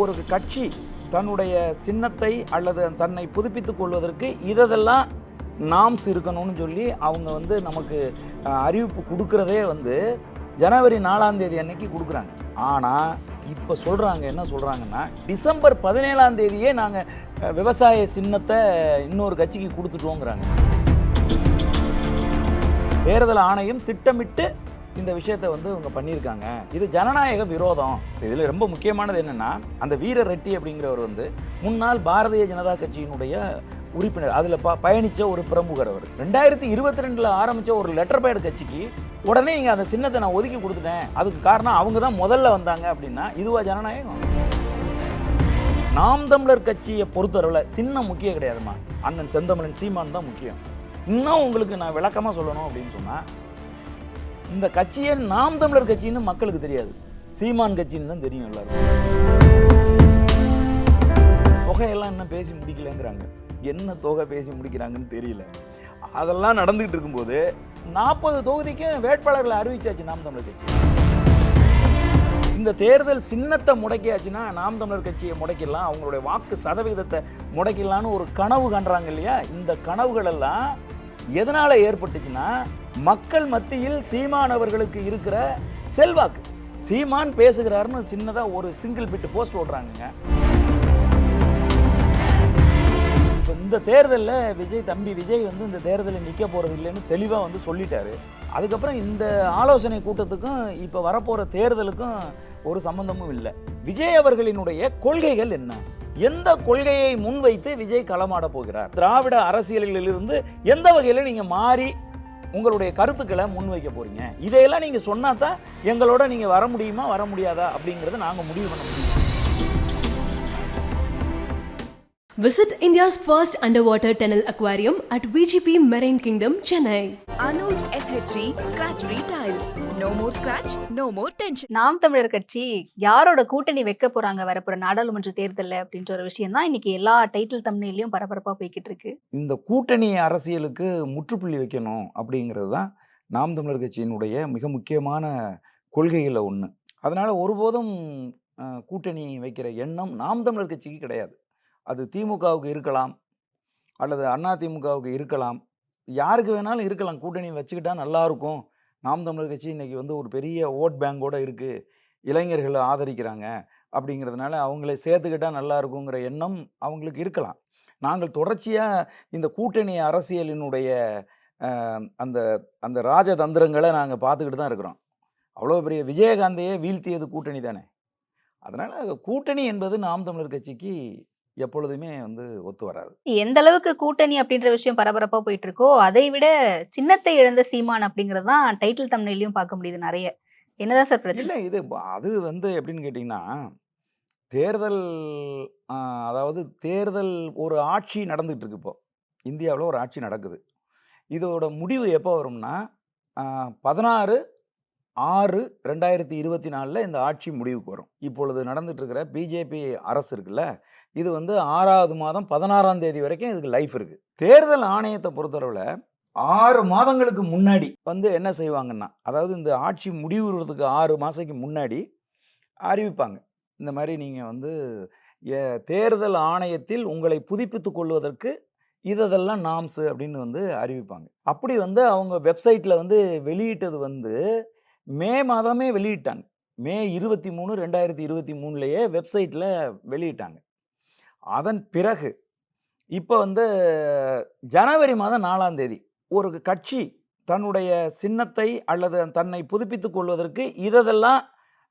ஒரு கட்சி தன்னுடைய சின்னத்தை அல்லது தன்னை புதுப்பித்துக் கொள்வதற்கு இதெல்லாம் நாம்ஸ் இருக்கணும்னு சொல்லி அவங்க வந்து நமக்கு அறிவிப்பு கொடுக்குறதே வந்து ஜனவரி நாலாம் தேதி அன்னைக்கு கொடுக்குறாங்க. ஆனால் இப்போ சொல்கிறாங்க என்ன சொல்கிறாங்கன்னா டிசம்பர் பதினேழாம் தேதியே நாங்கள் விவசாய சின்னத்தை இன்னொரு கட்சிக்கு கொடுத்துட்டோங்கிறாங்க. தேர்தல் ஆணையம் திட்டமிட்டு இந்த விஷயத்தை வந்து இவங்க பண்ணியிருக்காங்க. இது ஜனநாயக விரோதம். இதில் ரொம்ப முக்கியமானது என்னென்னா அந்த வீர ரெட்டி அப்படிங்கிறவர் வந்து முன்னாள் பாரதிய ஜனதா கட்சியினுடைய உறுப்பினர். அதில் ப பயணித்த ஒரு பிரமுகர் அவர் ரெண்டாயிரத்தி இருபத்தி ரெண்டில் ஆரம்பித்த ஒரு லெட்டர் பேட் கட்சிக்கு உடனே இங்கே அந்த சின்னத்தை நான் ஒதுக்கி கொடுத்துட்டேன். அதுக்கு காரணம் அவங்க தான் முதல்ல வந்தாங்க அப்படின்னா இதுவா ஜனநாயகம்? நாம் தமிழர் கட்சியை பொறுத்தளவில் சின்னம் முக்கியம் கிடையாதுமா அண்ணன் செந்தமிழன் சீமான் தான் முக்கியம். இன்னும் உங்களுக்கு நான் விளக்கமாக சொல்லணும் அப்படின்னு சொன்னால் இந்த கட்சியே நாம் தமிழர் கட்சின்னு மக்களுக்கு தெரியாது. சீமான் கட்சின்னு தான் தெரியும் எல்லாரும் தொகையெல்லாம் என்ன பேசி முடிக்கலங்கிறாங்க. என்ன தொகை பேசி முடிக்கிறாங்கன்னு தெரியல. அதெல்லாம் நடந்துகிட்டு இருக்கும்போது நாற்பது தொகுதிக்கும் வேட்பாளர்களை அறிவிச்சாச்சு நாம் தமிழர் கட்சி. இந்த தேர்தல் சின்னத்தை முடக்கியாச்சுன்னா நாம் தமிழர் கட்சியை முடக்கிடலாம். அவங்களுடைய வாக்கு சதவிகிதத்தை முடக்கிடலான்னு ஒரு கனவு காண்றாங்க இல்லையா? இந்த கனவுகள் எல்லாம் எதனால ஏற்பட்டுச்சுன்னா மக்கள் மத்தியில் சீமான் அவர்களுக்கு இருக்கிற செல்வாக்கு. சீமான் பேசுகிறாருன்னு சின்னதாக ஒரு சிங்கிள் பிட்டு போஸ்ட் ஓடுறாங்கங்க. இப்போ இந்த தேர்தலில் விஜய் தம்பி விஜய் வந்து இந்த தேர்தலில் நிற்க போகிறது இல்லைன்னு தெளிவாக வந்து சொல்லிட்டாரு. அதுக்கப்புறம் இந்த ஆலோசனை கூட்டத்துக்கும் இப்போ வரப்போகிற தேர்தலுக்கும் ஒரு சம்பந்தமும் இல்லை. விஜய் அவர்களினுடைய கொள்கைகள் என்ன? எந்த கொள்கையை முன்வைத்து விஜய் களமாட போகிறார்? திராவிட அரசியலிலிருந்து எந்த வகையில் நீங்கள் மாறி உங்களுடைய கருத்துக்களை முன்வைக்க போறீங்க. இதையெல்லாம் நீங்கள் சொன்னா தான் எங்களோட நீங்கள் வர முடியுமா வர முடியாதா அப்படிங்கிறத நாங்கள் முடிவு பண்ண முடியும். Visit India's first underwater tunnel aquarium at VGP Marine Kingdom, Chennai. Anuj SHG Scratch Retiles. No more scratch, no more tension. நாம் தமிழர் கட்சி யாரோட கூட்டணி வைக்க போறாங்க வரப்போற நாடாளுமன்ற தேர்தல்ல அப்படின்ற ஒரு விஷயம் தான் இன்னைக்கு எல்லா டைட்டில் தம்னையிலயும் பரபரப்பா போய்கிட்டு இருக்கு இந்த கூட்டணி அரசியலுக்கு முற்றுப்புள்ளி வைக்கணும் அப்படிங்கிறது தான் நாம் தமிழர் கட்சியினுடைய மிக முக்கியமான கொள்கைகளில் ஒன்று அதனால் ஒருபோதும் கூட்டணி வைக்கிற எண்ணம் நாம் தமிழர் கட்சிக்கு கிடையாது அது திமுகவுக்கு இருக்கலாம் அல்லது அண்ணா திமுகவுக்கு இருக்கலாம். யாருக்கு வேணாலும் இருக்கலாம். கூட்டணி வச்சுக்கிட்டா நல்லாயிருக்கும் நாம் தமிழர் கட்சி இன்னைக்கு வந்து ஒரு பெரிய ஓட் பேங்கோடு இருக்குது இளைஞர்களை ஆதரிக்கிறாங்க அப்படிங்கிறதுனால அவங்களை சேர்த்துக்கிட்டா நல்லா இருக்குங்கிற எண்ணம் அவங்களுக்கு இருக்கலாம். நாங்கள் தொடர்ச்சியாக இந்த கூட்டணி அரசியலினுடைய அந்த அந்த ராஜதந்திரங்களை நாங்கள் பார்த்துக்கிட்டு தான் இருக்கிறோம். அவ்வளோ பெரிய விஜயகாந்தையே வீழ்த்தியது கூட்டணி தானே. அதனால் கூட்டணி என்பது நாம் தமிழர் கட்சிக்கு எப்பொழுதுமே வந்து ஒத்து வராது. எந்த அளவுக்கு கூட்டணி அப்படின்ற விஷயம் பரபரப்பா போயிட்டு இருக்கோ அதை விட சின்னத்தை இழந்த சீமான் அப்படிங்கிறது தான் டைட்டில் தம்னையிலயும் பார்க்க முடியுது நிறைய. என்னதான் சார் பிரச்சனை? இல்லை இது அது வந்து எப்படின்னு கேட்டிங்கன்னா தேர்தல் அதாவது தேர்தல் ஒரு ஆட்சி நடந்துகிட்டு இருக்கு இப்போ. இந்தியாவில் ஒரு ஆட்சி நடக்குது. இதோட முடிவு எப்போ வரும்னா பதினாறு ஆறு ரெண்டாயிரத்தி இருபத்தி நாலில் இந்த ஆட்சி முடிவுக்கு வரும். இப்பொழுது நடந்துட்டுருக்கிற பிஜேபி அரசு இருக்குல்ல இது வந்து ஆறாவது மாதம் பதினாறாம் தேதி வரைக்கும் இதுக்கு லைஃப் இருக்குது தேர்தல் ஆணையத்தை பொறுத்தளவில் ஆறு மாதங்களுக்கு முன்னாடி வந்து என்ன செய்வாங்கன்னா அதாவது இந்த ஆட்சி முடிவுறதுக்கு ஆறு மாதத்துக்கு முன்னாடி அறிவிப்பாங்க. இந்த மாதிரி நீங்கள் வந்து தேர்தல் ஆணையத்தில் உங்களை புதுப்பித்து கொள்வதற்கு இதெல்லாம் நாம்ஸு அப்படின்னு வந்து அறிவிப்பாங்க. அப்படி வந்து அவங்க வெப்சைட்டில் வந்து வெளியிட்டது வந்து மே மாதமே வெளியிட்டாங்க. மே இருபத்தி மூணு ரெண்டாயிரத்தி இருபத்தி மூணுலேயே வெப்சைட்டில் வெளியிட்டாங்க. அதன் பிறகு இப்போ வந்து ஜனவரி மாதம் நாலாம் தேதி ஒரு கட்சி தன்னுடைய சின்னத்தை அல்லது தன்னை புதுப்பித்துக் கொள்வதற்கு இதெல்லாம்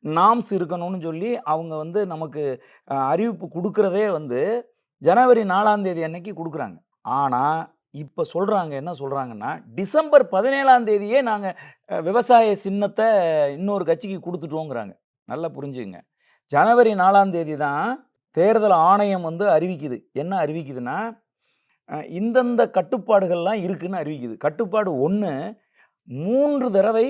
நாம்ஸ் இருக்கணும்னு சொல்லி அவங்க வந்து நமக்கு அறிவிப்பு கொடுக்குறதே வந்து ஜனவரி நாலாம் தேதி அன்னைக்கு கொடுக்குறாங்க. ஆனால் இப்போ சொல்கிறாங்க என்ன சொல்கிறாங்கன்னா டிசம்பர் பதினேழாம் தேதியே நாங்கள் விவசாய சின்னத்தை இன்னொரு கட்சிக்கு கொடுத்துட்டோங்கிறாங்க. நல்லா புரிஞ்சுங்க ஜனவரி நாலாம் தேதி தான் தேர்தல் ஆணையம் வந்து அறிவிக்குது. என்ன அறிவிக்குதுன்னா இந்தந்த கட்டுப்பாடுகள்லாம் இருக்குதுன்னு அறிவிக்குது. கட்டுப்பாடு ஒன்று மூன்று தடவை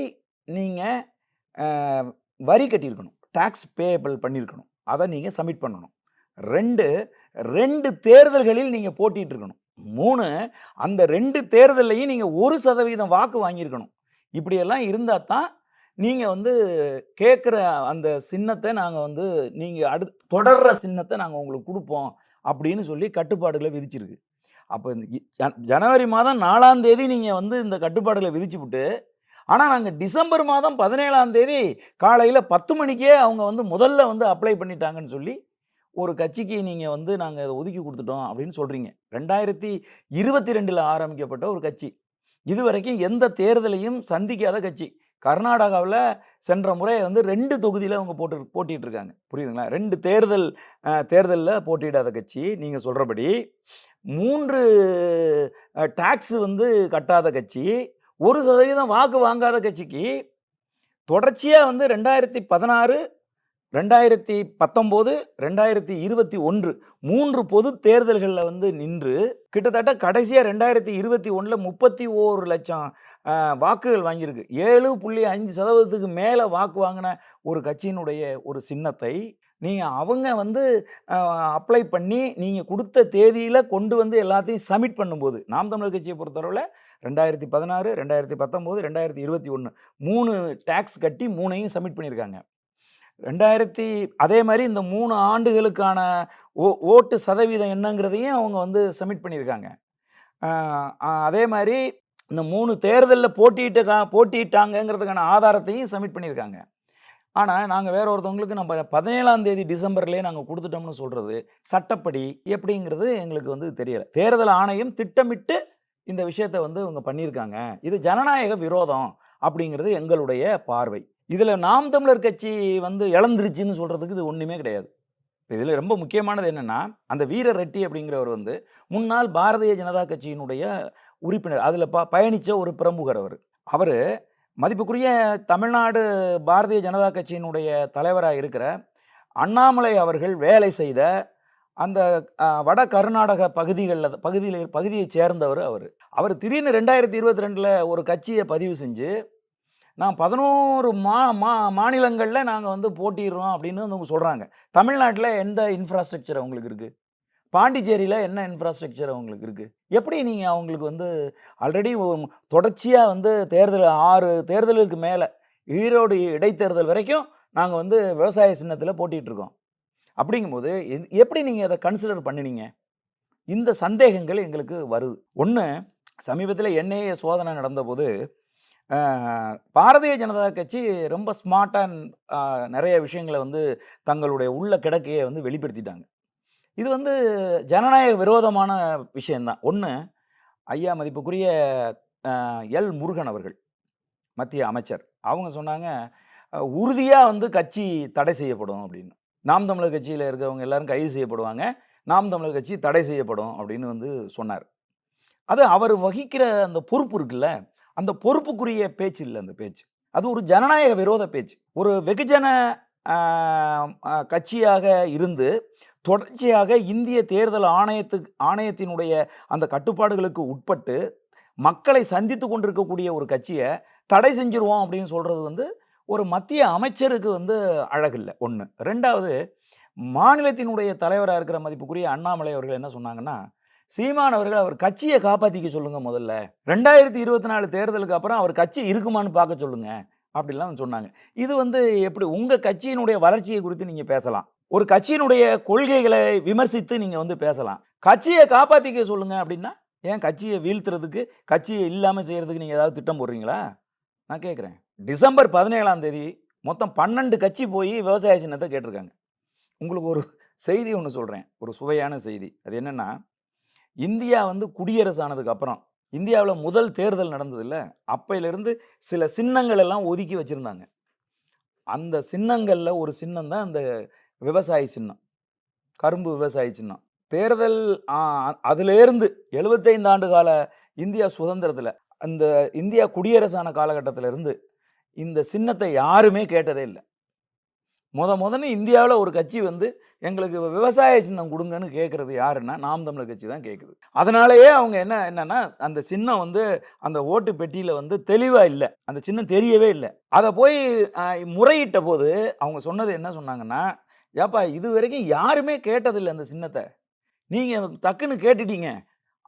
நீங்கள் வரி கட்டியிருக்கணும். டேக்ஸ் பேபிள் பண்ணியிருக்கணும். அதை நீங்கள் சப்மிட் பண்ணணும். ரெண்டு ரெண்டு தேர்தல்களில் நீங்கள் போட்டிகிட்டு இருக்கணும் மூணு அந்த ரெண்டு தேர்தல்லையும் நீங்கள் ஒரு சதவீதம் வாக்கு வாங்கியிருக்கணும். இப்படியெல்லாம் இருந்தால் தான் நீங்கள் வந்து கேட்குற அந்த சின்னத்தை நாங்கள் வந்து நீங்கள் அடுத்து தொடர்ற சின்னத்தை நாங்கள் உங்களுக்கு கொடுப்போம் அப்படின்னு சொல்லி கட்டுப்பாடுகளை விதிச்சிருக்கு. அப்போ இந்த ஜனவரி மாதம் நாலாம் தேதி நீங்கள் வந்து இந்த கட்டுப்பாடுகளை விதிச்சுவிட்டு ஆனால் நாங்கள் டிசம்பர் மாதம் பதினேழாம் தேதி காலையில் பத்து மணிக்கே அவங்க வந்து முதல்ல வந்து அப்ளை பண்ணிட்டாங்கன்னு சொல்லி ஒரு கட்சிக்கு நீங்கள் வந்து நாங்கள் இதை ஒதுக்கி கொடுத்துட்டோம் அப்படின்னு சொல்கிறீங்க ரெண்டாயிரத்தி இருபத்தி ரெண்டில் ஆரம்பிக்கப்பட்ட ஒரு கட்சி. இதுவரைக்கும் எந்த தேர்தலையும் சந்திக்காத கட்சி. கர்நாடகாவில் சென்ற முறை வந்து ரெண்டு தொகுதியில் அவங்க போட்டு போட்டிட்டு இருக்காங்க புரியுதுங்களா? ரெண்டு தேர்தல் தேர்தலில் போட்டியிடாத கட்சி நீங்கள் சொல்கிறபடி மூன்று டேக்ஸ் வந்து கட்டாத கட்சி. ஒரு சதவீதம் வாக்கு வாங்காத கட்சிக்கு தொடர்ச்சியாக வந்து ரெண்டாயிரத்தி பதினாறு ரெண்டாயிரத்தி பத்தொம்போது ரெண்டாயிரத்தி இருபத்தி ஒன்று மூன்று பொது தேர்தல்களில் வந்து நின்று கிட்டத்தட்ட கடைசியாக ரெண்டாயிரத்தி இருபத்தி ஒன்றில் முப்பத்தி ஓரு லட்சம் வாக்குகள் வாங்கியிருக்கு. ஏழு புள்ளி அஞ்சு சதவீதத்துக்கு மேலே வாக்கு வாங்கின ஒரு கட்சியினுடைய ஒரு சின்னத்தை நீங்கள் அவங்க வந்து அப்ளை பண்ணி நீங்கள் கொடுத்த தேதியில் கொண்டு வந்து எல்லாத்தையும் சப்மிட் பண்ணும்போது நாம் தமிழர் கட்சியை பொறுத்தளவில் ரெண்டாயிரத்தி பதினாறு ரெண்டாயிரத்தி பத்தொம்போது ரெண்டாயிரத்தி இருபத்தி ஒன்று மூணு டேக்ஸ் கட்டி மூணையும் சப்மிட் பண்ணியிருக்காங்க. ரெண்டாயிரத்தி அதே மாதிரி இந்த மூணு ஆண்டுகளுக்கான ஓ ஓட்டு சதவீதம் என்னங்கிறதையும் அவங்க வந்து சப்மிட் பண்ணியிருக்காங்க. அதே மாதிரி இந்த மூணு தேர்தலில் போட்டியிட்ட கா போட்டியிட்டாங்கங்கிறதுக்கான ஆதாரத்தையும் சப்மிட் பண்ணியிருக்காங்க. ஆனால் நாங்கள் வேற ஒருத்தவங்களுக்கு நம்ம பதினேழாம் தேதி டிசம்பர்லேயே நாங்கள் கொடுத்துட்டோம்னு சொல்கிறது சட்டப்படி எப்படிங்கிறது எங்களுக்கு வந்து தெரியலை. தேர்தல் ஆணையம் திட்டமிட்டு இந்த விஷயத்தை வந்து இவங்க பண்ணியிருக்காங்க. இது ஜனநாயக விரோதம் அப்படிங்கிறது எங்களுடைய பார்வை. இதில் நாம் தமிழர் கட்சி வந்து இழந்துருச்சுன்னு சொல்கிறதுக்கு இது ஒன்றுமே கிடையாது. இதில் ரொம்ப முக்கியமானது என்னென்னா அந்த வீர ரெட்டி அப்படிங்கிறவர் வந்து முன்னாள் பாரதிய ஜனதா கட்சியினுடைய உறுப்பினர் அதில் ப பயணித்த ஒரு பிரமுகர் அவர். அவர் மதிப்புக்குரிய தமிழ்நாடு பாரதிய ஜனதா கட்சியினுடைய தலைவராக இருக்கிற அண்ணாமலை அவர்கள் வேலை செய்த அந்த வட கர்நாடக பகுதிகளில் பகுதியில் பகுதியை சேர்ந்தவர் அவர். அவர் திடீர்னு ரெண்டாயிரத்தி இருபத்தி ரெண்டில் ஒரு கட்சியை பதிவு செஞ்சு நான் பதினோரு மா மா மாநிலங்களில் நாங்கள் வந்து போட்டிடுறோம் அப்படின்னு வந்து அவங்க சொல்கிறாங்க தமிழ்நாட்டில் எந்த இன்ஃப்ராஸ்ட்ரக்சர் அவங்களுக்கு இருக்குது பாண்டிச்சேரியில் என்ன இன்ஃப்ராஸ்ட்ரக்சர் அவங்களுக்கு இருக்குது எப்படி நீங்கள் அவங்களுக்கு வந்து ஆல்ரெடி தொடர்ச்சியாக வந்து தேர்தல் ஆறு தேர்தலுக்கு மேலே ஈரோடு இடைத்தேர்தல் வரைக்கும் நாங்கள் வந்து விவசாய சின்னத்தில் போட்டிகிட்ருக்கோம் இருக்கோம் அப்படிங்கும்போது எப்படி நீங்கள் அதை கன்சிடர் பண்ணினீங்க? இந்த சந்தேகங்கள் எங்களுக்கு வருது. ஒன்று சமீபத்தில் என்ஐஏ சோதனை நடந்தபோது பாரதிய ஜனதா கட்சி ரொம்ப ஸ்மார்ட்டாக நிறைய விஷயங்களை வந்து தங்களுடைய உள்ள கிடக்கையை வந்து வெளிப்படுத்திட்டாங்க. இது வந்து ஜனநாயக விரோதமான விஷயந்தான். ஒன்று ஐயா மதிப்புக்குரிய எல் முருகன் அவர்கள் மத்திய அமைச்சர். அவங்க சொன்னாங்க உறுதியாக வந்து கட்சி தடை செய்யப்படும் அப்படின்னு. நாம் தமிழர் கட்சியில் இருக்கிறவங்க எல்லாரும் கைது செய்யப்படுவாங்க. நாம் தமிழர் கட்சி தடை செய்யப்படும் அப்படின்னு வந்து சொன்னார். அது அவர் வகிக்கிற அந்த பொறுப்பு இருக்குல்ல அந்த பொறுப்புக்குரிய பேச்சு இல்லை அந்த பேச்சு. அது ஒரு ஜனநாயக விரோத பேச்சு. ஒரு வெகுஜன கட்சியாக இருந்து தொடர்ச்சியாக இந்திய தேர்தல் ஆணையத்துக்கு ஆணையத்தினுடைய அந்த கட்டுப்பாடுகளுக்கு உட்பட்டு மக்களை சந்தித்து கொண்டிருக்கக்கூடிய ஒரு கட்சியை தடை செஞ்சிருவோம் அப்படின்னு சொல்கிறது வந்து ஒரு மத்திய அமைச்சருக்கு வந்து அழகில்லை. ஒன்று ரெண்டாவது மாநிலத்தினுடைய தலைவராக இருக்கிற மதிப்புக்குரிய அண்ணாமலை அவர்கள் என்ன சொன்னாங்கன்னா சீமான் அவர்கள் அவர் கட்சியை காப்பாற்றிக்க சொல்லுங்க முதல்ல. ரெண்டாயிரத்தி இருபத்தி நாலு தேர்தலுக்கு அப்புறம் அவர் கட்சி இருக்குமான்னு பார்க்க சொல்லுங்க அப்படிலாம் சொன்னாங்க. இது வந்து எப்படி உங்கள் கட்சியினுடைய வளர்ச்சியை குறித்து நீங்கள் பேசலாம். ஒரு கட்சியினுடைய கொள்கைகளை விமர்சித்து நீங்கள் வந்து பேசலாம். கட்சியை காப்பாற்றிக்க சொல்லுங்க அப்படின்னா ஏன் கட்சியை வீழ்த்துறதுக்கு கட்சியை இல்லாமல் செய்கிறதுக்கு நீங்கள் ஏதாவது திட்டம் போடுறீங்களா? நான் கேட்குறேன். டிசம்பர் பதினேழாம் தேதி மொத்தம் பன்னெண்டு கட்சி போய் விவசாய சின்னத்தை கேட்டிருக்காங்க. உங்களுக்கு ஒரு செய்தி ஒன்று சொல்கிறேன் ஒரு சுவையான செய்தி. அது என்னென்னா இந்தியா வந்து குடியரசு ஆனதுக்கு அப்புறம் இந்தியாவில் முதல் தேர்தல் நடந்ததில்ல அப்பையிலேருந்து சில சின்னங்கள் எல்லாம் ஒதுக்கி வச்சுருந்தாங்க. அந்த சின்னங்களில் ஒரு சின்னம் தான் அந்த விவசாய சின்னம் கரும்பு விவசாய சின்னம். தேர்தல் அதிலேருந்து எழுபத்தைந்து ஆண்டு கால இந்தியா சுதந்திரத்தில் அந்த இந்தியா குடியரசான காலகட்டத்திலேருந்து இந்த சின்னத்தை யாருமே கேட்டதே இல்லை. முத முதன்னு இந்தியாவில் ஒரு கட்சி வந்து எங்களுக்கு விவசாய சின்னம் கொடுங்கன்னு கேட்குறது யாருன்னா நாம் தமிழர் கட்சி தான் கேட்குது. அதனாலேயே அவங்க என்ன என்னன்னா அந்த சின்னம் வந்து அந்த ஓட்டு பெட்டியில் வந்து தெளிவாக இல்லை. அந்த சின்னம் தெரியவே இல்லை. அதை போய் முறையிட்ட போது அவங்க சொன்னது என்ன சொன்னாங்கன்னா ஏப்பா இது வரைக்கும் யாருமே கேட்டதில்லை அந்த சின்னத்தை. நீங்கள் டக்குன்னு கேட்டுட்டீங்க.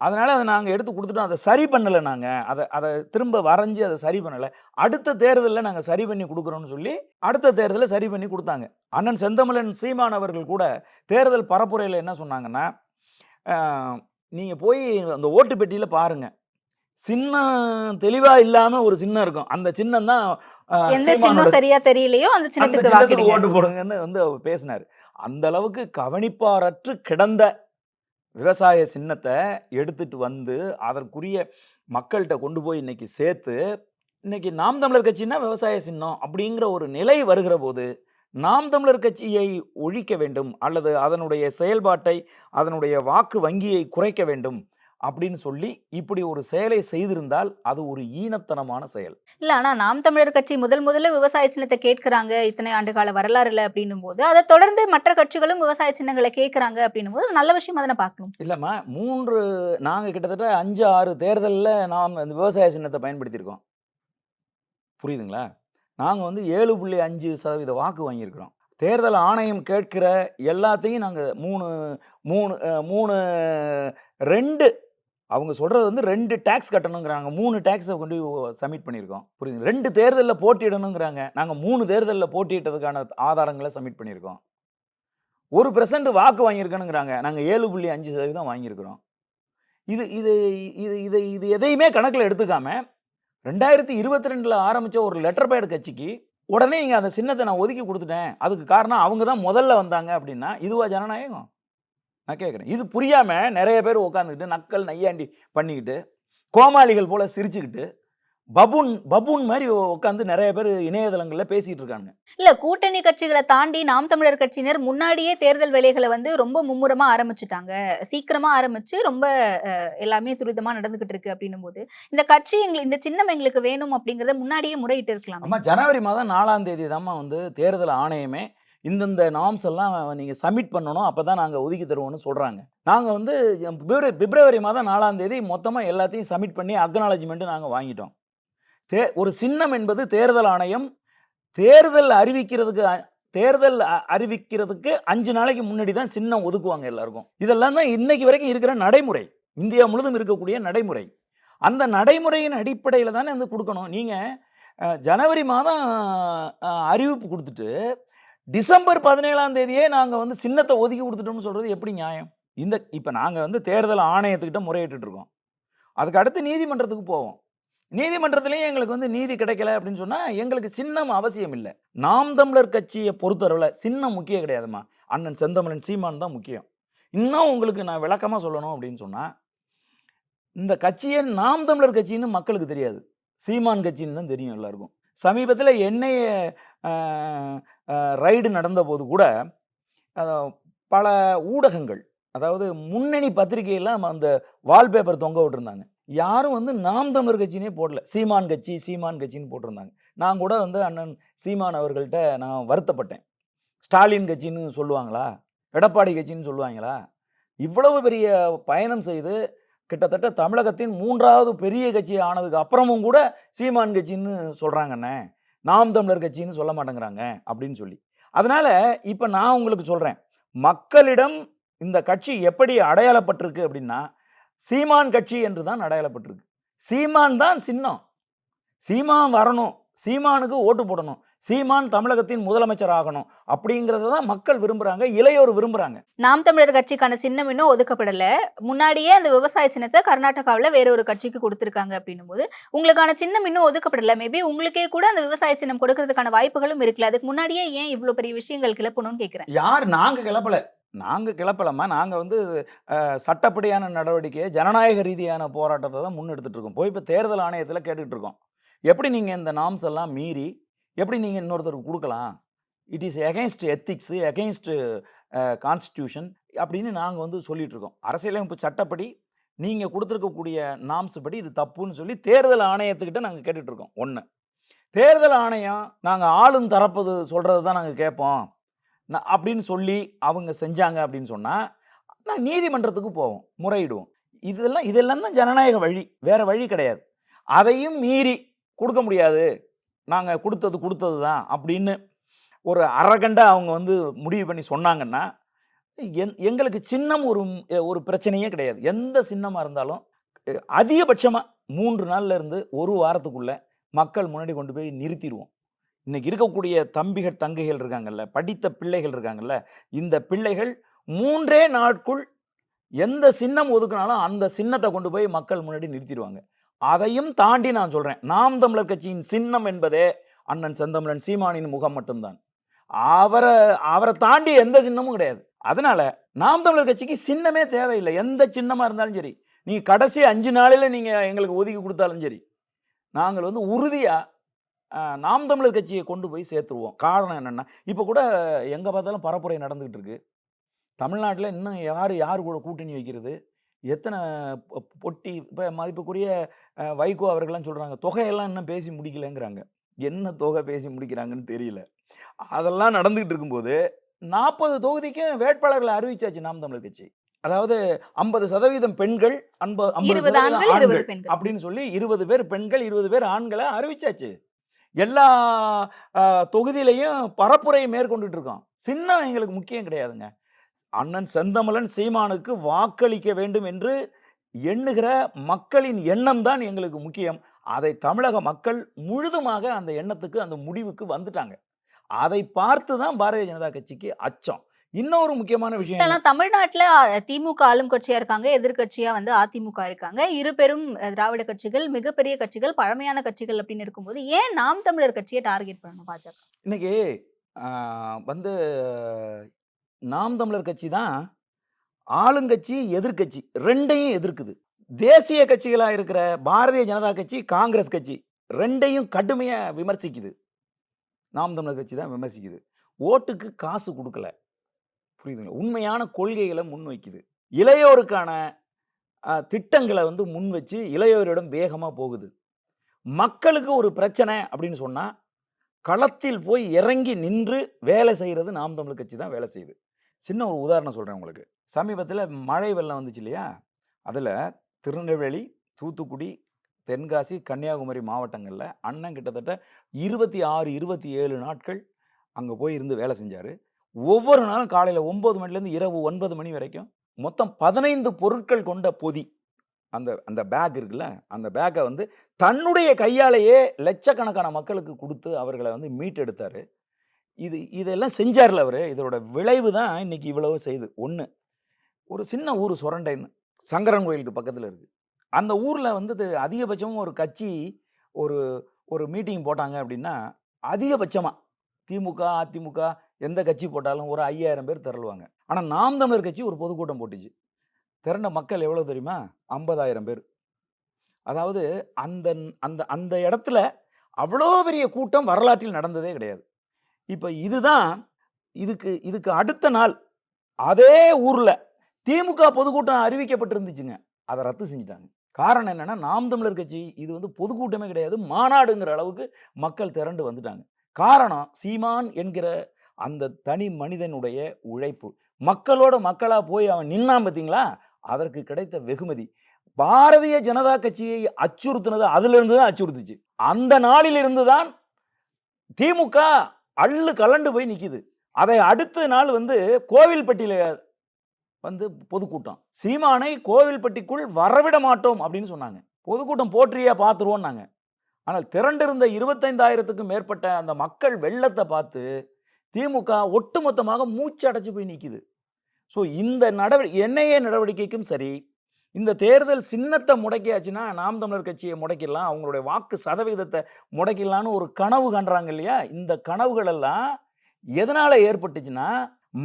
அதனால அத நாங்க எடுத்து குடுத்துட்டோம். அத சரி பண்ணல நாங்க. அத அத திரும்ப வரைஞ்சு அத சரி பண்ணல. அடுத்த தேர்தல்ல நாங்க சரி பண்ணி குடுக்குறோம்னு சொல்லி, அடுத்த தேர்தல்ல சரி பண்ணி குடுத்தாங்க. அண்ணன் செந்தமிழன் சீமான் அவர்கள் கூட தேர்தல் பரப்புரையில என்ன சொன்னாங்கன்னா, அ நீங்க போய் அந்த ஓட்டு பெட்டியில பாருங்க. சின்னம் தெளிவா இல்லாம ஒரு சின்னம் இருக்கும். அந்த சின்னம் தான் அ எந்த சீமானோட சின்னம் சரியா தெரியலையோ அந்த சின்னத்துக்கு. ஓட்டு போடுங்கன்னு வந்து அவர் பேசினாரு. அந்த அளவுக்கு கவனிப்பாரற்று கிடந்த விவசாய சின்னத்தை எடுத்துட்டு வந்து, அதற்குரிய மக்கள்கிட்ட கொண்டு போய் இன்னைக்கு சேர்த்து, இன்னைக்கு நாம் தமிழர் கட்சின்னா விவசாய சின்னம் அப்படிங்கிற ஒரு நிலை வருகிற போது, நாம் தமிழர் கட்சியை ஒழிக்க வேண்டும் அல்லது அதனுடைய செயல்பாட்டை, அதனுடைய வாக்கு வங்கியை குறைக்க வேண்டும் அப்படின்னு சொல்லி, இப்படி ஒரு செயலை செய்திருந்தால், அது ஒரு ஈனத்தனமான செயல். இல்ல ஆனா நாம் தமிழர் கட்சி முதல் முதல்ல விவசாய சின்னத்த கேட்கறாங்க. இத்தனை ஆண்டு கால வரலாறுல அப்படின்னும்போது, அத தொடர்ந்து மற்ற கட்சிகளும் விவசாய சின்னங்கள கேட்கறாங்க அப்படின்னும்போது, நல்ல விஷயமா தானே பார்க்கணும். இல்லம்மா 3 நாங்க கிட்டத்தட்ட 5, 6 தேர்தல்ல நாம் இந்த விவசாய சின்னத்த பயன்படுத்தியிருக்கோம். புரியுதுங்களா? நாங்க வந்து 7.5% வாக்கு வாங்கியிருக்கிறோம். தேர்தல் ஆணையம் கேட்கிற எல்லாத்தையும் நாங்க 3 3 அ 3 2 அவங்க சொல்கிறது வந்து ரெண்டு டேக்ஸ் கட்டணுங்கிறாங்க. மூணு டேக்ஸை கொண்டு சப்மிட் பண்ணியிருக்கோம். புரியுது. ரெண்டு தேர்தலில் போட்டியிடணுங்கிறாங்க. நாங்கள் மூணு தேர்தலில் போட்டியிட்டதுக்கான ஆதாரங்களை சப்மிட் பண்ணியிருக்கோம். ஒரு பெர்சன்ட் வாக்கு வாங்கியிருக்கணுங்கிறாங்க. நாங்கள் ஏழு புள்ளி அஞ்சு சதவீதம் வாங்கியிருக்கிறோம். இது இது இது இது இது எதையுமே கணக்கில் எடுத்துக்காம, 2022ல ஆரம்பிச்ச ஒரு லெட்டர் பேட் கட்சிக்கு, உடனே நீங்கள் அந்த சின்னத்தை நான் ஒதுக்கி கொடுத்துட்டேன் அதுக்கு காரணம் அவங்க தான் முதல்ல வந்தாங்க அப்படின்னா, இதுவா ஜனநாயகம்? நான் கேட்கிறேன். இது புரியாம நெறைய பேர் உட்கார்ந்துகிட்டு நக்கல், நையாண்டி பண்ணிக்கிட்டு, கோமாளிகள் போல சிரிச்சுக்கிட்டு, பபூன் பபூன் மாரி உட்கார்ந்து நெறைய பேர் இணையதளங்கள்ல பேசிட்டு இருக்கானுங்க. இல்ல கூட்டணி கட்சிகள தாண்டி நாம் தமிழர் கட்சியினர் முன்னாடியே தேர்தல் வேலைகள வந்து ரொம்ப மும்முரமா ஆரம்பிச்சுட்டாங்க. சீக்கிரமா ஆரம்பிச்சு ரொம்ப எல்லாமே துரிதமா நடந்துகிட்டு இருக்கு அப்படின்னும்போது, இந்த கட்சி எங்கள இந்த சின்னம் எங்களுக்கு வேணும் அப்படிங்கிறத முன்னாடியே முறையிட்டு இருக்கலாமே. அம்மா ஜனவரி மாதம் 4ஆம் தேதி தாம்மா வந்து தேர்தல் ஆணையமே, இந்தந்த நார்ம்ஸ் எல்லாம் நீங்கள் சப்மிட் பண்ணணும். அப்போ தான் நாங்கள் ஒதுக்கி தருவோம்னு சொல்கிறாங்க நாங்கள் வந்து பிப்ரவரி பிப்ரவரி மாதம் நாலாம் தேதி மொத்தமாக எல்லாத்தையும் சப்மிட் பண்ணி அக்னாலஜ்மெண்ட்டு நாங்கள் வாங்கிட்டோம். தே ஒரு சின்னம் என்பது தேர்தல் ஆணையம் தேர்தல் அறிவிக்கிறதுக்கு தேர்தல் அ அறிவிக்கிறதுக்கு அஞ்சு நாளைக்கு முன்னாடி தான் சின்னம் ஒதுக்குவாங்க எல்லாருக்கும். இதெல்லாம் தான் இன்னைக்கு வரைக்கும் இருக்கிற நடைமுறை. இந்தியா முழுதும் இருக்கக்கூடிய நடைமுறை. அந்த நடைமுறையின் அடிப்படையில் தானே வந்து கொடுக்கணும் நீங்கள் ஜனவரி மாதம் அறிவிப்பு கொடுத்துட்டு டிசம்பர் 17ஆம் தேதியே நாங்கள் வந்து சின்னத்தை ஒதுக்கி கொடுத்துட்டோம்னு சொல்கிறது எப்படி நியாயம்? இந்த இப்போ நாங்கள் வந்து தேர்தல் ஆணையத்துக்கிட்ட முறையிட்டுட்டு இருக்கோம். அதுக்கு அடுத்து நீதிமன்றத்துக்கு போவோம். நீதிமன்றத்துலேயும் எங்களுக்கு வந்து நீதி கிடைக்கல அப்படின்னு சொன்னால் எங்களுக்கு சின்னம் அவசியம் இல்லை நாம் தமிழர் கட்சியை பொறுத்தளவில் சின்னம் முக்கியம் கிடையாதும்மா. அண்ணன் செந்தமிழன் சீமான் தான் முக்கியம். இன்னும் உங்களுக்கு நான் விளக்கமாக சொல்லணும் அப்படின்னு சொன்னால் இந்த கட்சியை நாம் தமிழர் கட்சின்னு மக்களுக்கு தெரியாது. சீமான் கட்சின்னு தான் தெரியும் எல்லாருக்கும். சமீபத்தில் என்ஐஏ ரைடு நடந்தபோது கூட, பல ஊடகங்கள், அதாவது முன்னணி பத்திரிகையெல்லாம் அந்த வால்பேப்பர் தொங்க விட்டுருந்தாங்க. யாரும் வந்து நாம் தமிழர் கட்சினே போடல. சீமான் கட்சி, சீமான் கட்சின்னு போட்டிருந்தாங்க. நான் கூட வந்து அண்ணன் சீமான் அவர்கள்ட்ட நான் வருத்தப்பட்டேன். ஸ்டாலின் கட்சின்னு சொல்லுவாங்களா? எடப்பாடி கட்சின்னு சொல்லுவாங்களா? இவ்வளவு பெரிய பயணம் செய்து, கிட்டத்தட்ட தமிழகத்தின் மூன்றாவது பெரிய கட்சி ஆனதுக்கு அப்புறமும் கூட சீமான் கட்சின்னு சொல்கிறாங்கண்ணே நாம் தமிழர் கட்சின்னு சொல்ல மாட்டேங்கிறாங்க அப்படின்னு சொல்லி. அதனால் இப்போ நான் உங்களுக்கு சொல்கிறேன் மக்களிடம் இந்த கட்சி எப்படி அடையாளப்பட்டிருக்கு அப்படின்னா, சீமான் கட்சி என்று தான் அடையாளப்பட்டிருக்கு. சீமான் தான் சின்னம். சீமான் வரணும். சீமானுக்கு ஓட்டு போடணும். சீமான் தமிழகத்தின் முதலமைச்சர் ஆகணும். அப்படிங்கிறத தான் மக்கள் விரும்புறாங்க. இளையோர் விரும்புறாங்க. நாம் தமிழர் கட்சிக்கான சின்னம் இன்னும் ஒதுக்கப்படல. முன்னாடியே அந்த விவசாய சின்னத்த கர்நாடகாவுல வேற ஒரு கட்சிக்கு குடுத்திருக்காங்க அப்படின்னும்போது, உங்களுக்கான சின்னம் இன்னும் ஒதுக்கப்படல. மேபி உங்களுக்கே கூட அந்த விவசாய சின்னம் கொடுக்கறதுக்கான வாய்ப்புகளும் இருக்குல்ல. அதுக்கு முன்னாடியே ஏன் இவ்ளோ பெரிய விஷயங்கள் கிளப்பணும்னு கேட்கிறேன். யார் நாங்க கிளப்பல. நாங்க கிளப்பலம்மா. நாங்க வந்து சட்டப்படியான நடவடிக்கைய, ஜனநாயக ரீதியான போராட்டத்த தான் முன்னெடுத்துட்டு இருக்கோம். போய் இப்ப தேர்தல் ஆணையத்தில கேட்டுட்டு இருக்கோம். எப்படி நீங்க இந்த நார்ம்ஸ் எல்லாம் மீறி, எப்படி நீங்கள் இன்னொருத்தருக்கு கொடுக்கலாம் it is against ethics against constitution constitution அப்படின்னு நாங்கள் வந்து சொல்லிகிட்ருக்கோம் இருக்கோம். அரசியலமைப்பு சட்டப்படி நீங்கள் கொடுத்துருக்கக்கூடிய நாம்ஸ் படி இது தப்புன்னு சொல்லி தேர்தல் ஆணையத்துக்கிட்ட நாங்கள் கேட்டுட்ருக்கோம் ஒன்று தேர்தல் ஆணையம் நாங்கள் ஆளும் தரப்பது சொல்கிறது தான் நாங்கள் கேட்போம். நான் அப்படின்னு சொல்லி அவங்க செஞ்சாங்க அப்படின்னு சொன்னால் நான் நீதிமன்றத்துக்கு போவோம். முறையிடுவோம். இதெல்லாம் இதெல்லாம் தான் ஜனநாயக வழி. வேறு வழி கிடையாது. அதையும் மீறி கொடுக்க முடியாது. நாங்கள் கொடுத்தது கொடுத்தது தான் அப்படின்னு ஒரு அரகண்டா அவங்க வந்து முடிவு பண்ணி சொன்னாங்கன்னா, என் எங்களுக்கு சின்னம் ஒரு ஒரு பிரச்சனையே கிடையாது. எந்த சின்னமாக இருந்தாலும் அதிகபட்சமாக மூன்று நாள்ல இருந்து ஒரு வாரத்துக்குள்ளே மக்கள் முன்னாடி கொண்டு போய் நிறுத்திடுவோம். இன்னைக்கு இருக்கக்கூடிய தம்பிகள் தங்கைகள் இருக்காங்கல்ல படித்த பிள்ளைகள் இருக்காங்கல்ல இந்த பிள்ளைகள் மூன்றே நாட்குள் எந்த சின்னம் ஒதுக்குனாலும் அந்த சின்னத்தை கொண்டு போய் மக்கள் முன்னாடி நிறுத்திடுவாங்க. அதையும் தாண்டி நான் சொல்கிறேன் நாம் தமிழர் கட்சியின் சின்னம் என்பதே அண்ணன் செந்தமிழன் சீமானின் முகம் மட்டும்தான். அவரை அவரை தாண்டி எந்த சின்னமும் கிடையாது. அதனால நாம் தமிழர் கட்சிக்கு சின்னமே தேவையில்லை. எந்த சின்னமாக இருந்தாலும் சரி நீங்கள் கடைசி அஞ்சு நாளில் நீங்கள் எங்களுக்கு ஒதுக்கி கொடுத்தாலும் சரி நாங்கள் வந்து உறுதியாக நாம் தமிழர் கட்சியை கொண்டு போய் சேர்த்துருவோம். காரணம் என்னென்னா இப்போ கூட எங்கே பார்த்தாலும் பரப்புரை நடந்துக்கிட்டு இருக்கு. தமிழ்நாட்டில் இன்னும் யார் யார் கூட கூட்டணி வைக்கிறது? எத்தனை பொட்டி இப்போ மதிப்புக்குரிய வைகோ அவர்கள்லாம் சொல்றாங்க தொகையெல்லாம் இன்னும் பேசி முடிக்கலைங்கிறாங்க. என்ன தொகை பேசி முடிக்கிறாங்கன்னு தெரியல. அதெல்லாம் நடந்துகிட்டு இருக்கும்போது நாற்பது தொகுதிக்கும் வேட்பாளர்களை அறிவிச்சாச்சு நாம் தமிழர் கட்சி. அதாவது ஐம்பது சதவீதம் பெண்கள் ஐம்பது இருபது சதவீதம் ஆண்கள் அப்படின்னு சொல்லி இருபது பேர் பெண்கள் இருபது பேர் ஆண்களை அறிவிச்சாச்சு. எல்லா தொகுதியிலையும் பரப்புரை மேற்கொண்டுட்டு இருக்கோம். சின்னம் எங்களுக்கு முக்கியம் கிடையாதுங்க. அண்ணன் செந்தமலன் சீமானுக்கு வாக்களிக்க வேண்டும் என்று எண்ணுகிற மக்களின் எண்ணம் தான் எங்களுக்கு முக்கியம். அதை தமிழக மக்கள் முழுதுமாக அந்த எண்ணத்துக்கு அந்த முடிவுக்கு வந்துட்டாங்க. அதை பார்த்து தான் பாரதிய ஜனதா கட்சிக்கு அச்சம். இன்னொரு முக்கியமான விஷயம் தமிழ்நாட்டுல திமுக ஆளும் கட்சியா இருக்காங்க எதிர்க்கட்சியா வந்து அதிமுக இருக்காங்க. இரு பெரும் திராவிட கட்சிகள் மிகப்பெரிய கட்சிகள் பழமையான கட்சிகள் அப்படின்னு இருக்கும்போது ஏன் நாம் தமிழர் கட்சியை டார்கெட் பண்ணணும் பாஜக? இன்னைக்கு வந்து நாம் தமிழர் கட்சி தான் ஆளுங்கட்சி எதிர்க்கட்சி ரெண்டையும் எதிர்க்குது. தேசிய கட்சிகளாக இருக்கிற பாரதிய ஜனதா கட்சி காங்கிரஸ் கட்சி ரெண்டையும் கடுமையாக விமர்சிக்குது. நாம் தமிழர் கட்சி தான் விமர்சிக்குது. ஓட்டுக்கு காசு கொடுக்கல. புரியுதுங்களா? உண்மையான கொள்கைகளை முன்வைக்குது இளையோருக்கான திட்டங்களை வந்து முன் வச்சு இளையோரிடம் வேகமாக போகுது. மக்களுக்கு ஒரு பிரச்சனை அப்படின்னு சொன்னால் களத்தில் போய் இறங்கி நின்று வேலை செய்கிறது நாம் தமிழர் கட்சி தான் வேலை செய்யுது. சின்ன ஒரு உதாரணம் சொல்கிறேன் உங்களுக்கு. சமீபத்தில் மழை வெள்ளம் வந்துச்சு இல்லையா? அதில் திருநெல்வேலி தூத்துக்குடி தென்காசி கன்னியாகுமரி மாவட்டங்களில் அண்ணன் கிட்டத்தட்ட இருபத்தி ஆறு இருபத்தி ஏழு நாட்கள் அங்கே போய் இருந்து வேலை செஞ்சார். ஒவ்வொரு நாளும் காலையில் ஒம்பது மணிலேருந்து இரவு ஒன்பது மணி வரைக்கும் மொத்தம் பதினைந்து பொருட்கள் கொண்ட பொதி. அந்த அந்த பேக் இருக்குல்ல? அந்த பேக்கை வந்து தன்னுடைய கையாலேயே லட்சக்கணக்கான மக்களுக்கு கொடுத்து அவர்களை வந்து மீட்டெடுத்தார். இது இதெல்லாம் செஞ்சார்ல அவர். இதோட விளைவு தான் இன்னைக்கு இவ்வளவு செய்யுது ஒன்று ஒரு சின்ன ஊர் சுரண்டைன்னு சங்கரன் கோயிலுக்கு பக்கத்தில் இருக்குது அந்த ஊரில் வந்து அதிகபட்சமும் ஒரு கட்சி ஒரு ஒரு மீட்டிங் போட்டாங்க அப்படின்னா அதிகபட்சமாக திமுக அதிமுக எந்த கட்சி போட்டாலும் ஒரு ஐயாயிரம் பேர் திரளுவாங்க. ஆனால் நாம் தமிழர் கட்சி ஒரு பொதுக்கூட்டம் போட்டுச்சு. திரண்ட மக்கள் எவ்வளோ தெரியுமா? ஐம்பதாயிரம் பேர். அதாவது அந்த அந்த அந்த இடத்துல அவ்வளோ பெரிய கூட்டம் வரலாற்றில் நடந்ததே கிடையாது. இப்போ இதுதான் இதுக்கு இதுக்கு அடுத்த நாள் அதே ஊரில் திமுக பொதுக்கூட்டம் அறிவிக்கப்பட்டிருந்துச்சுங்க. அதை ரத்து செஞ்சுட்டாங்க. காரணம் என்னென்னா நாம் தமிழர் கட்சி இது வந்து பொதுக்கூட்டமே கிடையாது. மாநாடுங்கிற அளவுக்கு மக்கள் திரண்டு வந்துட்டாங்க. காரணம் சீமான் என்கிற அந்த தனி மனிதனுடைய உழைப்பு. மக்களோட மக்களாக போய் அவன் நின்னான் பார்த்தீங்களா அதற்கு கிடைத்த வெகுமதி. பாரதிய ஜனதா கட்சியை அச்சுறுத்தினது அதிலிருந்து தான் அச்சுறுத்துச்சு. அந்த நாளிலிருந்து தான் திமுக அள்ளு கலண்டு போய் நிற்கிது அதை அடுத்த நாள் வந்து கோவில்பட்டியில் வந்து பொதுக்கூட்டம். சீமானை கோவில்பட்டிக்குள் வரவிட மாட்டோம் அப்படின்னு சொன்னாங்க. பொதுக்கூட்டம் போற்றியா பார்த்துருவோம்னாங்க ஆனால் திரண்டிருந்த இருபத்தைந்தாயிரத்துக்கும் மேற்பட்ட அந்த மக்கள் வெள்ளத்தை பார்த்து திமுக ஒட்டுமொத்தமாக மூச்சு அடைச்சு போய் நிற்கிது ஸோ இந்த நடவடிக்கை என்ஐஏ நடவடிக்கைக்கும் சரி இந்த தேர்தல் சின்னத்தை முடக்கியாச்சுன்னா நாம் தமிழர் கட்சியை முடக்கிடலாம். அவங்களுடைய வாக்கு சதவீதத்தை முடக்கிடலான்னு ஒரு கனவு காண்றாங்க இல்லையா? இந்த கனவுகள் எல்லாம் எதனால ஏற்பட்டுச்சுன்னா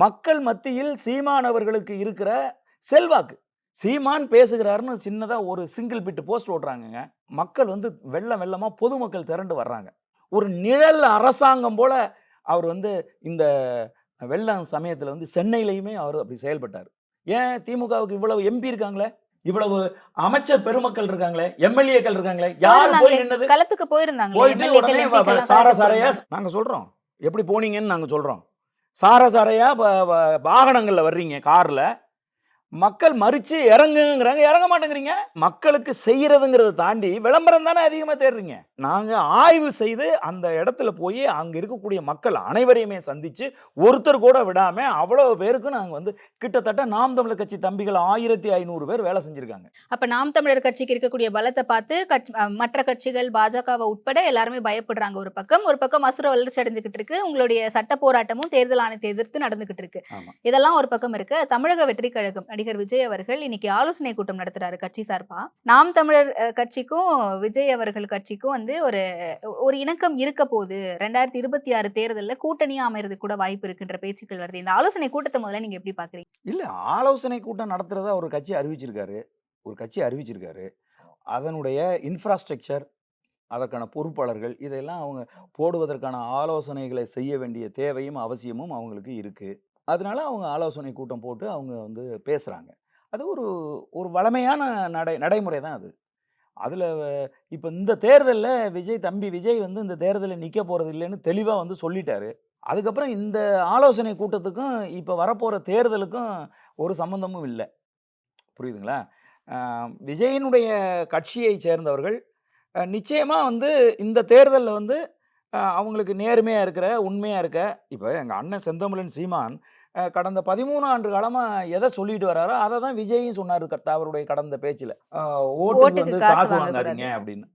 மக்கள் மத்தியில் சீமான் அவர்களுக்கு இருக்கிற செல்வாக்கு. சீமான் பேசுகிறாருன்னு சின்னதாக ஒரு சிங்கிள் பிட்டு போஸ்ட் ஓடுறாங்கங்க மக்கள் வந்து வெள்ளம் வெள்ளமாக பொதுமக்கள் திரண்டு வர்றாங்க. ஒரு நிழல் அரசாங்கம் போல அவர் வந்து இந்த வெள்ளம் சமயத்தில் வந்து சென்னையிலையுமே அவர் அப்படி செயல்பட்டார். ஏன் திமுகவுக்கு இவ்வளவு எம்பி இருக்காங்களே? இவ்வளவு அமைச்சர் பெருமக்கள் இருக்காங்களே எம்எல்ஏக்கள் இருக்காங்களே யார் போய். நின்னது? களத்துக்கு போயிருந்தாங்க போயிட்டு உடனே சார சாரையா நாங்க சொல்றோம். எப்படி போனீங்கன்னு நாங்க சொல்றோம். சார சாரையா வாகனங்கள்ல வர்றீங்க கார்ல. மக்கள் மறிச்சு இறங்குங்கிறாங்க. இறங்க மாட்டேங்கிறீங்க. மக்களுக்கு செய்யறதுங்கிறத தாண்டி விளம்பரம் தானே அதிகமாக தேடுறீங்க. நாங்கள் ஆய்வு செய்து அந்த இடத்துல போய் அங்கே இருக்கக்கூடிய மக்கள் அனைவரையுமே சந்திச்சு ஒருத்தர் கூட விடாம அவ்வளோ பேருக்கு நாங்கள் வந்து கிட்டத்தட்ட நாம் தமிழர் கட்சி தம்பிகள் ஆயிரத்தி ஐநூறு பேர் வேலை செஞ்சிருக்காங்க. அப்ப நாம் தமிழர் கட்சிக்கு இருக்கக்கூடிய பலத்தை பார்த்து மற்ற கட்சிகள் பாஜகவை உட்பட எல்லாருமே பயப்படுறாங்க ஒரு பக்கம். ஒரு பக்கம் அசுர வளர்ச்சி அடைஞ்சுக்கிட்டு இருக்கு. உங்களுடைய சட்ட போராட்டமும் தேர்தல் ஆணையத்தை எதிர்த்து நடந்துகிட்டு இருக்கு. இதெல்லாம் ஒரு பக்கம் இருக்கு. தமிழக வெற்றி கழகம் நடிகர் விஜய் அவர்கள் இன்னைக்கு ஆலோசனை கூட்டம் நடத்துறாரு கட்சி சார்பா. நாம் தமிழர் கட்சிக்கும் விஜய் அவர்கள் கட்சிக்கும் வந்து ஒரு ஒரு இணக்கம் இருக்க போகுது. ரெண்டாயிரத்தி இருபத்தி ஆறு தேர்தலில் கூட்டணியா அமைறது கூட வாய்ப்பு இருக்குன்ற பேச்சுக்கள் வருது. இந்த ஆலோசனை கூட்டத்தை முதல்ல நீங்க எப்படி பாக்குறீங்க? இல்லை ஆலோசனை கூட்டம் நடத்துறதா ஒரு கட்சி அறிவிச்சிருக்காரு. ஒரு கட்சி அறிவிச்சிருக்காரு. அதனுடைய இன்ஃப்ராஸ்ட்ரக்சர் அதற்கான பொறுப்பாளர்கள் இதெல்லாம் அவங்க போடுவதற்கான ஆலோசனைகளை செய்ய வேண்டிய தேவையும் அவசியமும் அவங்களுக்கு இருக்குது அதனால அவங்க ஆலோசனை கூட்டம் போட்டு அவங்க வந்து பேசுகிறாங்க அது ஒரு ஒரு வளமையான நடை நடைமுறை தான் அது. அதில் இப்போ இந்த தேர்தலில் விஜய் தம்பி விஜய் வந்து இந்த தேர்தலில் நிற்க போகிறது இல்லைன்னு தெளிவாக வந்து சொல்லிட்டாரு. அதுக்கப்புறம் இந்த ஆலோசனை கூட்டத்துக்கும் இப்போ வரப்போகிற தேர்தலுக்கும் ஒரு சம்மந்தமும் இல்லை. புரியுதுங்களா? ஆஹ் விஜயினுடைய கட்சியை சேர்ந்தவர்கள் நிச்சயமாக வந்து இந்த தேர்தலில் வந்து அவங்களுக்கு நேர்மையாக இருக்கிற உண்மையாக இருக்க இப்போ எங்கள் அண்ணன் செந்தமிழன் சீமான் கடந்த பதிமூணு ஆண்டு காலமாக எதை சொல்லிட்டு வராரோ அதை தான் விஜயும் சொன்னார் அவருடைய கடந்த பேச்சில் ஓட்டுக்கு ஓட்டுக்கு வந்து காசு. வாங்காதீங்க அப்படின்னு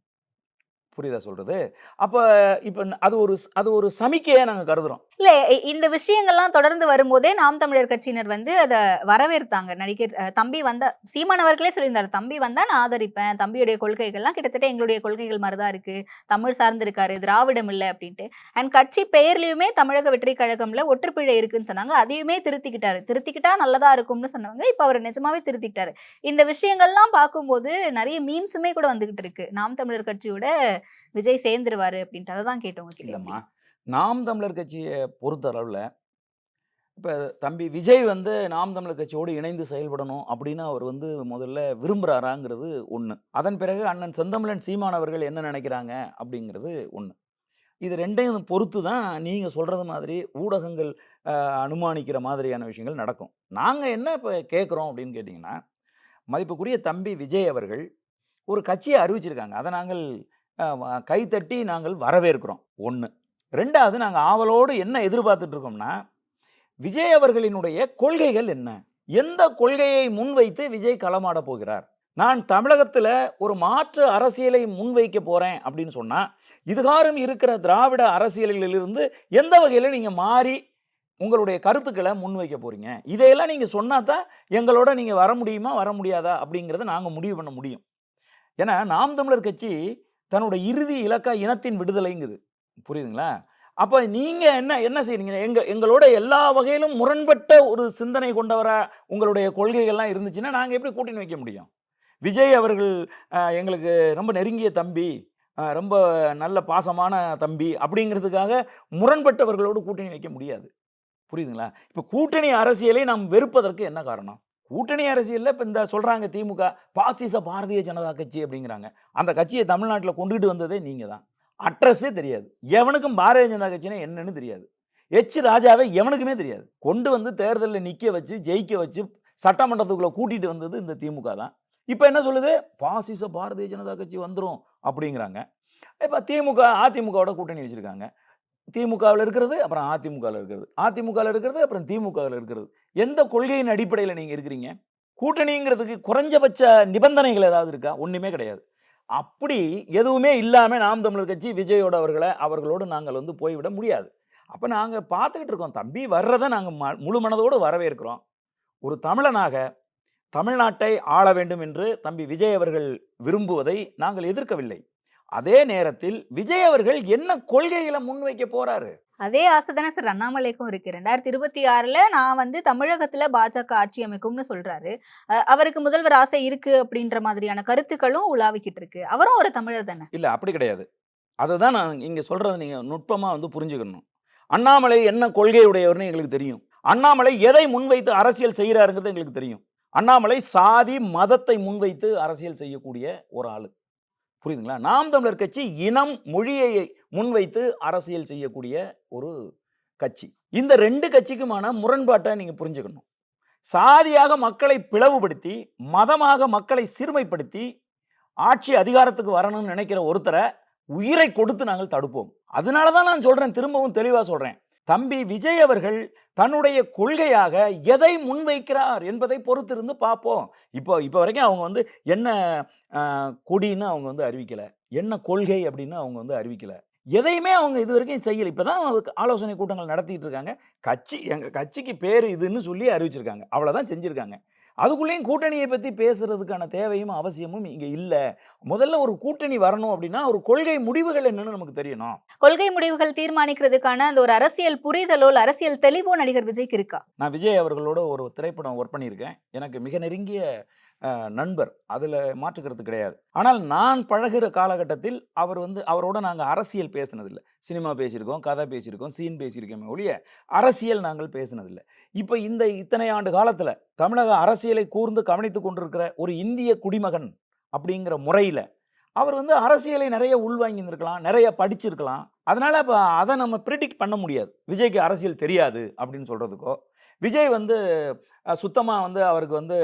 புரியுதா சொல்றது? அப்போ இப்போ அது ஒரு அது ஒரு சமிக்கையை நாங்கள் கருதுகிறோம் இல்ல இந்த விஷயங்கள்லாம் தொடர்ந்து வரும்போதே நாம் தமிழர் கட்சியினர் வந்து அதை வரவேற்றாங்க. நடிகர் தம்பி வந்த சீமான் அவர்களே சொல்லியிருந்தாரு தம்பி வந்தா நான் ஆதரிப்பேன். தம்பியுடைய கொள்கைகள்லாம் கிட்டத்தட்ட எங்களுடைய கொள்கைகள் மாதிரிதான் இருக்கு. தமிழ் சார்ந்திருக்காரு திராவிடம் இல்லை அப்படின்ட்டு. அண்ட் கட்சி பெயர்லயுமே தமிழக வெற்றி கழகம்ல ஒற்றுப்பிழை இருக்குன்னு சொன்னாங்க. அதையுமே திருத்திக்கிட்டாரு. திருத்திக்கிட்டா நல்லதா இருக்கும்னு சொன்னவங்க இப்ப அவர் நிஜமாவே திருத்திக்கிட்டாரு. இந்த விஷயங்கள்லாம் பார்க்கும்போது நிறைய மீம்ஸுமே கூட வந்துகிட்டு இருக்கு. நாம் தமிழர் கட்சியோட விஜய் சேர்ந்துருவாரு அப்படின்ட்டு. அதை தான் கேட்டோம் உங்ககிட்ட. இல்லைம்மா. நாம் தமிழர் கட்சியை பொறுத்தளவில் இப்போ தம்பி விஜய் வந்து நாம் தமிழர் கட்சியோடு இணைந்து செயல்படணும் அப்படின்னு அவர் வந்து முதல்ல விரும்புகிறாராங்கிறது ஒன்று அதன் பிறகு அண்ணன் செந்தமிழன் சீமான் அவர்கள் என்ன நினைக்கிறாங்க அப்படிங்கிறது ஒன்று இது ரெண்டையும் பொறுத்து தான் நீங்கள் சொல்கிறது மாதிரி ஊடகங்கள் அனுமானிக்கிற மாதிரியான விஷயங்கள் நடக்கும். நாங்கள் என்ன இப்போ கேட்குறோம் அப்படின்னு கேட்டிங்கன்னா மதிப்புக்குரிய தம்பி விஜய் அவர்கள் ஒரு கட்சியை அறிவிச்சிருக்காங்க. அதை நாங்கள் கைத்தட்டி நாங்கள் வரவேற்கிறோம். ஒன்று ரெண்டாவது நாங்கள் ஆவலோடு என்ன எதிர்பார்த்துட்ருக்கோம்னா விஜய் அவர்களினுடைய கொள்கைகள் என்ன? எந்த கொள்கையை முன்வைத்து விஜய் களமாட போகிறார்? நான் தமிழகத்தில் ஒரு மாற்று அரசியலை முன்வைக்க போகிறேன் அப்படின்னு சொன்னால் இதுகாரும் இருக்கிற திராவிட அரசியலிலிருந்து எந்த வகையில் நீங்கள் மாறி உங்களுடைய கருத்துக்களை முன்வைக்க போகிறீங்க இதையெல்லாம் நீங்கள் சொன்னா தான் எங்களோட நீங்கள் வர முடியுமா வர முடியாதா அப்படிங்கிறத நாங்கள் முடிவு பண்ண முடியும். ஏன்னா நாம் தமிழர் கட்சி தன்னோட இறுதி இலக்கா இனத்தின் விடுதலைங்குது. புரியுதுங்களா? அப்போ நீங்கள் என்ன என்ன செய்றீங்க? எங்க எங்களோட எல்லா வகையிலும் முரண்பட்ட ஒரு சிந்தனை கொண்டவராக உங்களுடைய கொள்கைகள்லாம் இருந்துச்சுன்னா நாங்கள் எப்படி கூட்டணி வைக்க முடியும்? விஜய் அவர்கள் எங்களுக்கு ரொம்ப நெருங்கிய தம்பி ரொம்ப நல்ல பாசமான தம்பி அப்படிங்கிறதுக்காக முரண்பட்டவர்களோடு கூட்டணி வைக்க முடியாது. புரியுதுங்களா? இப்போ கூட்டணி அரசியலை நாம் வெறுப்பதற்கு என்ன காரணம்? கூட்டணி அரசியலில் இப்போ இந்த சொல்கிறாங்க திமுக பாசிச பாரதிய ஜனதா கட்சி அப்படிங்கிறாங்க. அந்த கட்சியை தமிழ்நாட்டில் கொண்டுகிட்டு வந்ததே நீங்கள் தான். அட்ரஸே தெரியாது. எவனுக்கும் பாரதிய ஜனதா கட்சினா என்னன்னு தெரியாது. எச் ராஜாவை எவனுக்குமே தெரியாது. கொண்டு வந்து தேர்தலில் நிற்க வச்சு ஜெயிக்க வச்சு சட்டமன்றத்துக்குள்ளே கூட்டிகிட்டு வந்தது இந்த திமுக தான். இப்போ என்ன சொல்லுது? பாசிச பாரதிய ஜனதா கட்சி வந்துடும் அப்படிங்கிறாங்க. இப்போ திமுக அதிமுகவோட கூட்டணி வச்சுருக்காங்க. திமுகவில் இருக்கிறது அப்புறம் அதிமுகவில் இருக்கிறது. அதிமுகவில் இருக்கிறது அப்புறம் திமுகவில் இருக்கிறது. எந்த கொள்கையின் அடிப்படையில் நீங்கள் இருக்கிறீங்க? கூட்டணிங்கிறதுக்கு குறைஞ்சபட்ச நிபந்தனைகள் ஏதாவது இருக்கா? ஒன்றுமே கிடையாது. அப்படி எதுவுமே இல்லாமல் நாம் தமிழர் கட்சி விஜயோட அவர்களை அவர்களோடு நாங்கள் வந்து போய்விட முடியாது. அப்போ நாங்கள் பார்த்துக்கிட்டு இருக்கோம். தம்பி வர்றதை நாங்கள் ம முழு மனதோடு வரவேற்கிறோம். ஒரு தமிழனாக தமிழ்நாட்டை ஆள வேண்டும் என்று தம்பி விஜய் அவர்கள் விரும்புவதை நாங்கள் எதிர்க்கவில்லை. அதே நேரத்தில் விஜய் அவர்கள் என்ன கொள்கைகளை முன்வைக்க போறாரு? அதே ஆசை தானே சார். அண்ணாமலைக்கும் இருக்கு. ரெண்டாயிரத்தி இருபத்தி ஆறுல நான் வந்து தமிழகத்துல பாஜக ஆட்சி அமைக்கும்னு சொல்றாரு. அவருக்கு முதல்வர் ஆசை இருக்கு அப்படின்ற மாதிரியான கருத்துக்களும் உலாவிக்கிட்டு இருக்கு. அவரும் ஒரு தமிழர் தானே. இல்லை அப்படி கிடையாது. அதை தான் நான் இங்கே சொல்கிறத நீங்கள் நுட்பமாக வந்து புரிஞ்சுக்கணும். அண்ணாமலை என்ன கொள்கையுடையவர்னு எங்களுக்கு தெரியும். அண்ணாமலை எதை முன்வைத்து அரசியல் செய்கிறாருங்கிறது எங்களுக்கு தெரியும். அண்ணாமலை சாதி மதத்தை முன்வைத்து அரசியல் செய்யக்கூடிய ஒரு ஆள். புரியுதுங்களா? நாம் தமிழர் கட்சி இனம் மொழியை முன்வைத்து அரசியல் செய்யக்கூடிய ஒரு கட்சி. இந்த ரெண்டு கட்சிக்குமான முரண்பாட்டை நீங்கள் புரிஞ்சுக்கணும். சாதியாக மக்களை பிளவுபடுத்தி மதமாக மக்களை சிறுமைப்படுத்தி ஆட்சி அதிகாரத்துக்கு வரணும்னு நினைக்கிற ஒருத்தரை உயிரை கொடுத்து நாங்கள் தடுப்போம். அதனால தான் நான் சொல்கிறேன் திரும்பவும் தெளிவாக சொல்கிறேன் தம்பி விஜய் அவர்கள் தன்னுடைய கொள்கையாக எதை முன்வைக்கிறார் என்பதை பொறுத்திருந்து பார்ப்போம். இப்போ இப்போ வரைக்கும் அவங்க வந்து என்ன குடின்னு கொடின்னு அவங்க வந்து அறிவிக்கலை. என்ன கொள்கை அப்படின்னு அவங்க வந்து அறிவிக்கலை. எதையுமே அவங்க இது வரைக்கும் செய்யலை. இப்போ தான் அதுக்கு ஆலோசனை கூட்டங்கள் நடத்திட்டு இருக்காங்க. கட்சி எங்கள் கட்சிக்கு பேர் இதுன்னு சொல்லி அறிவிச்சிருக்காங்க. அவ்வளோதான் செஞ்சுருக்காங்க. அதுக்குள்ளேயும் கூட்டணியை பத்தி பேசுறதுக்கான தேவையும் அவசியமும் இங்க இல்ல. முதல்ல ஒரு கூட்டணி வரணும் அப்படின்னா ஒரு கொள்கை முடிவுகள் என்னன்னு நமக்கு தெரியணும். கொள்கை முடிவுகள் தீர்மானிக்கிறதுக்கான அந்த ஒரு அரசியல் புரிதலோ அரசியல் தெளிவோ நடிகர் விஜய்க்கு இருக்கா? நான் விஜய் அவர்களோட ஒரு திரைப்படம் ஒர்க் பண்ணியிருக்கேன். எனக்கு மிக நெருங்கிய நண்பர். அதில் மாற்றுக்கிறது கிடையாது. ஆனால் நான் பழகிற காலகட்டத்தில் அவர் வந்து அவரோட நாங்கள் அரசியல் பேசினதில்லை. சினிமா பேசியிருக்கோம் கதை பேசியிருக்கோம் சீன் பேசியிருக்கோமே ஒழிய அரசியல் நாங்கள் பேசினதில்லை. இப்போ இந்த இத்தனை ஆண்டு காலத்தில் தமிழக அரசியலை கூர்ந்து கவனித்து கொண்டிருக்கிற ஒரு இந்திய குடிமகன் அப்படிங்கிற முறையில் அவர் வந்து அரசியலை நிறைய உள்வாங்கியிருந்திருக்கலாம் நிறைய படிச்சிருக்கலாம். அதனால் இப்போ அதை நம்ம ப்ரிடிக்ட் பண்ண முடியாது. விஜய்க்கு அரசியல் தெரியாது அப்படின்னு சொல்கிறதுக்கோ விஜய் வந்து சுத்தமாக வந்து அவருக்கு வந்து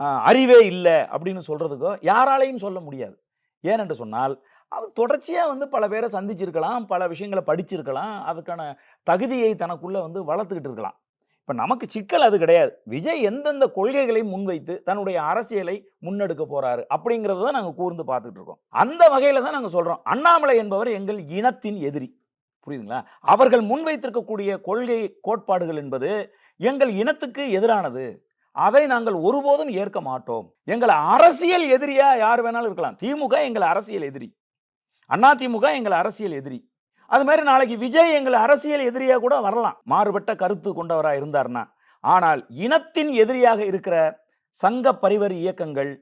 அறிவே இல்லை அப்படின்னு சொல்கிறதுக்கோ யாராலையும் சொல்ல முடியாது. ஏனென்று சொன்னால் அவர் தொடர்ச்சியாக வந்து பல பேரை சந்திச்சிருக்கலாம் பல விஷயங்களை படிச்சிருக்கலாம் அதுக்கான தகுதியை தனக்குள்ளே வந்து வளர்த்துக்கிட்டு இருக்கலாம். இப்போ நமக்கு சிக்கல் அது கிடையாது. விஜய் எந்தெந்த கொள்கைகளை முன்வைத்து தன்னுடைய அரசியலை முன்னெடுக்க போகிறாரு அப்படிங்கிறத தான் நாங்கள் கூர்ந்து பார்த்துட்டு இருக்கோம். அந்த வகையில் தான் நாங்கள் சொல்கிறோம் அண்ணாமலை என்பவர் எங்கள் இனத்தின் எதிரி. புரியுதுங்களா? அவர்கள் முன்வைத்திருக்கக்கூடிய கொள்கை கோட்பாடுகள் என்பது எங்கள் இனத்துக்கு எதிரானது. அதை நாங்கள் ஒருபோதும் ஏற்க மாட்டோம். எங்கள் அரசியல் எதிரியா யார் வேணாலும் இருக்கலாம். திமுக எங்கள் அரசியல் எதிரி. அண்ணா திமுக எங்கள் அரசியல் எதிரி. அது மாதிரி நாளைக்கு விஜய் எங்கள் அரசியல் எதிரியா கூட வரலாம். மாறுபட்ட கருத்து கொண்டவரா இருந்தார்னா. ஆனால் இனத்தின் எதிரியாக இருக்கிற சங்க பரிவர் இயக்கங்கள்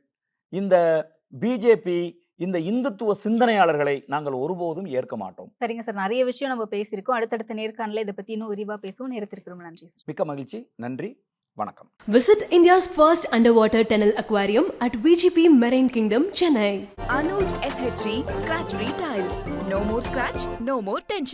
இந்த பிஜேபி இந்த இந்துத்துவ சிந்தனையாளர்களை நாங்கள் ஒருபோதும் ஏற்க மாட்டோம். சரிங்க சார். நிறைய விஷயம் நம்ம பேசியிருக்கோம். அடுத்தடுத்த நேர்காணல இதை பத்தி இன்னும் விரிவா பேசுவோம். நேரத்திற்கு ரொம்ப நன்றி மிக்க மகிழ்ச்சி. நன்றி. வணக்கம் Visit India's first underwater tunnel aquarium at VGP Marine Kingdom, Chennai. Anuj SHG Scratch Retiles. No more scratch, no more tension.